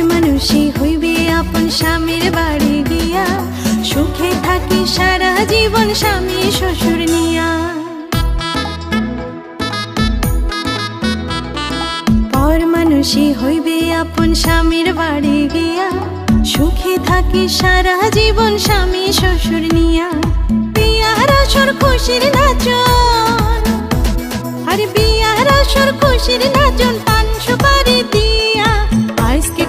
মানুষই হইবে আপন স্বামীর বাড়ি গিয়া সুখে থাকি সারা জীবন স্বামী শ্বশুর নিয়া। পর মানুষই হইবে আপন স্বামীর বাড়ি গিয়া সুখে থাকি সারা জীবন স্বামী শ্বশুর নিয়া। বিয়ার আসর খুশির নাচন। আরে বিয়ার আসর খুশির নাচন, পান সুপারি দিয়া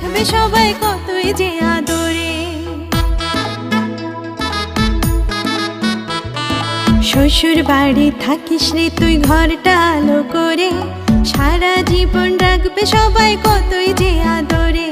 রাখবে সবাই কতই যে আদরে। শ্বশুর বাড়ি থাকিস রে তুই ঘরটা আলো করে, সারা জীবন রাখবে সবাই কতই যে আদরে।